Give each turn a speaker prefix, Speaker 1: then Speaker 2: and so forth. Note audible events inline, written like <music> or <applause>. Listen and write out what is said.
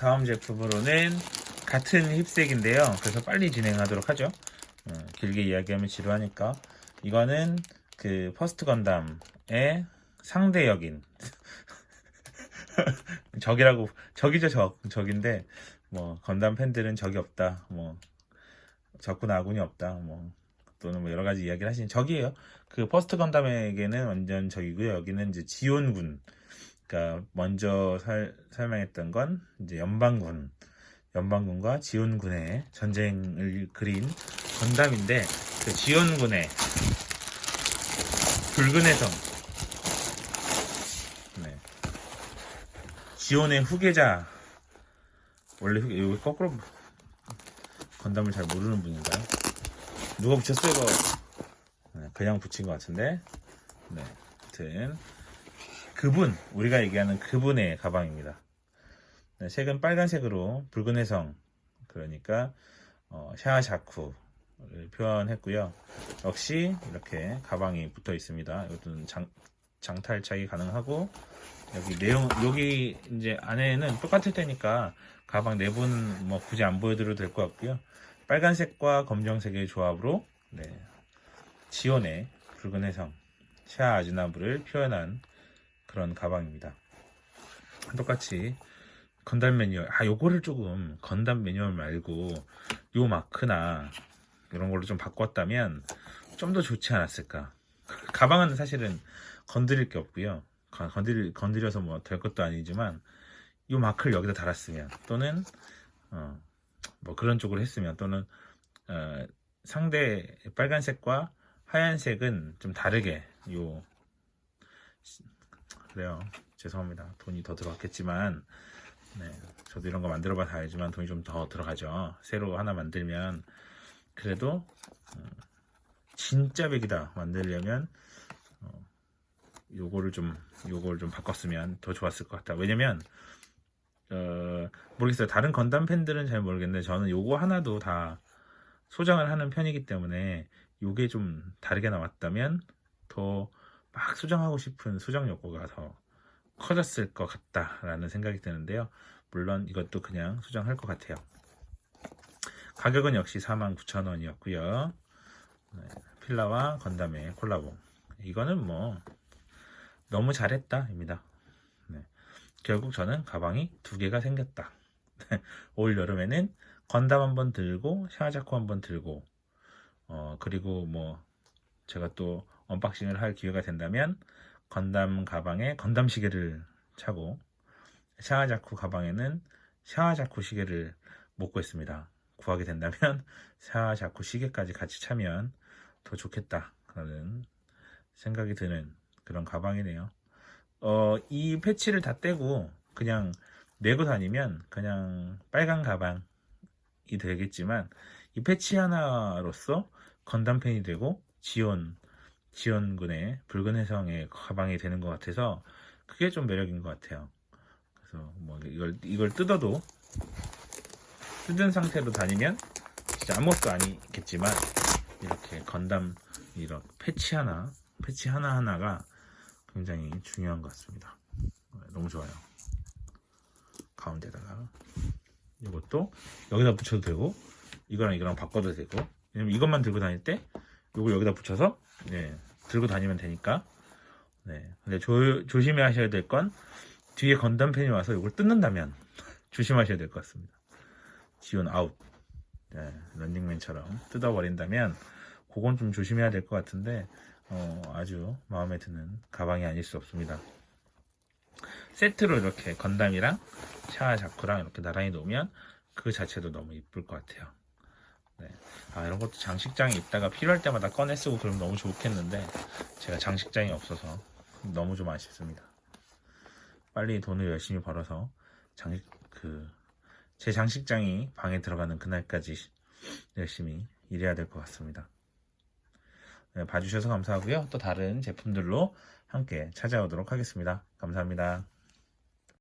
Speaker 1: 다음 제품으로는 같은 힙색인데요. 그래서 빨리 진행하도록 하죠. 어, 길게 이야기하면 지루하니까. 이거는 그 퍼스트 건담의 상대 역인. <laughs> 적이라고, 적이죠, 적. 적인데, 뭐, 건담 팬들은 적이 없다. 뭐, 적군 아군이 없다. 뭐, 또는 뭐 여러 가지 이야기를 하시는 적이에요. 그 퍼스트 건담에게는 완전 적이고요. 여기는 이제 지온군. 그러니까 먼저 설, 설명했던 건 이제 연방군, 연방군과 지온군의 전쟁을 그린 건담인데 그 지온군의 붉은의 성, 네. 지온의 후계자 원래 후계 여기 거꾸로 건담을 잘 모르는 분인가요? 누가 붙였어요? 네, 그냥 붙인 것 같은데. 네, 아무튼 그분 우리가 얘기하는 그분의 가방입니다. 네, 색은 빨간색으로 붉은 해성 그러니까 어, 샤자쿠를 표현했고요. 역시 이렇게 가방이 붙어 있습니다. 이것도 장, 장탈착이 가능하고 여기 내용 여기 이제 안에는 똑같을 테니까 가방 내부는 뭐 굳이 안 보여드려도 될 것 같고요. 빨간색과 검정색의 조합으로 네, 지온의 붉은 해성 샤 아즈나부를 표현한 그런 가방입니다. 똑같이 건담 매뉴얼 아 요거를 조금 건담 매뉴얼 말고 요 마크나 이런 걸로 좀 바꿨다면 좀 더 좋지 않았을까 <laughs> 가방은 사실은 건드릴 게 없고요 건- 건드릴, 건드려서 뭐 될 것도 아니지만 요 마크를 여기다 달았으면 또는 어, 뭐 그런 쪽으로 했으면 또는 어, 상대 빨간색과 하얀색은 좀 다르게 요 그래요. 죄송합니다. 돈이 더 들어갔겠지만 네, 저도 이런 거 만들어 봐서 알지만 돈이 좀 더 들어가죠. 새로 하나 만들면 그래도 어, 진짜 백이다. 만들려면 어, 요거를 좀 요거를 좀 바꿨으면 더 좋았을 것 같다. 왜냐면 어, 모르겠어요. 다른 건담 팬들은 잘 모르겠는데 저는 요거 하나도 다 소장을 하는 편이기 때문에 요게 좀 다르게 나왔다면 더 막 소장하고 싶은 소장 욕구가 더 커졌을 것 같다라는 생각이 드는데요. 물론 이것도 그냥 소장할 것 같아요. 가격은 역시 49,000원이었고요. 필라와 건담의 콜라보. 이거는 뭐 너무 잘했다입니다. 결국 저는 가방이 두 개가 생겼다. <laughs> 올 여름에는 건담 한번 들고 샤자코 한번 들고 어 그리고 뭐 제가 또 언박싱을 할 기회가 된다면 건담 가방에 건담 시계를 차고 샤자쿠 가방에는 샤자쿠 시계를 못 구했습니다. 구하게 된다면 <laughs> 샤자쿠 시계까지 같이 차면 더 좋겠다라는 생각이 드는 그런 가방이네요. 어, 이 패치를 다 떼고 그냥 메고 다니면 그냥 빨간 가방이 되겠지만 이 패치 하나로서 건담 팬이 되고 지온 지온군의 붉은 해성의 가방이 되는 것 같아서 그게 좀 매력인 것 같아요. 그래서 뭐 이걸 이걸 뜯어도 뜯은 상태로 다니면 진짜 아무것도 아니겠지만 이렇게 건담 이런 패치 하나 패치 하나 하나가 굉장히 중요한 것 같습니다. 네, 너무 좋아요. 가운데다가 이것도 여기다 붙여도 되고 이거랑 이거랑 바꿔도 되고 왜냐면 이것만 들고 다닐 때 이걸 여기다 붙여서 네, 들고 다니면 되니까 네. 근데 조, 조심히 하셔야 될 건 뒤에 건담 팬이 와서 이걸 뜯는다면 <laughs> 조심하셔야 될 것 같습니다. 지온 아웃 네, 런닝맨처럼 뜯어버린다면 그건 좀 조심해야 될 것 같은데 어, 아주 마음에 드는 가방이 아닐 수 없습니다. 세트로 이렇게 건담이랑 샤자쿠랑 이렇게 나란히 놓으면 그 자체도 너무 이쁠 것 같아요. 네. 아, 이런 것도 장식장에 있다가 필요할 때마다 꺼내 쓰고 그러면 너무 좋겠는데 제가 장식장이 없어서 너무 좀 아쉽습니다. 빨리 돈을 열심히 벌어서 장식 그제 장식장이 방에 들어가는 그날까지 열심히 일해야 될 것 같습니다. 네, 봐주셔서 감사하고요. 또 다른 제품들로 함께 찾아오도록 하겠습니다. 감사합니다.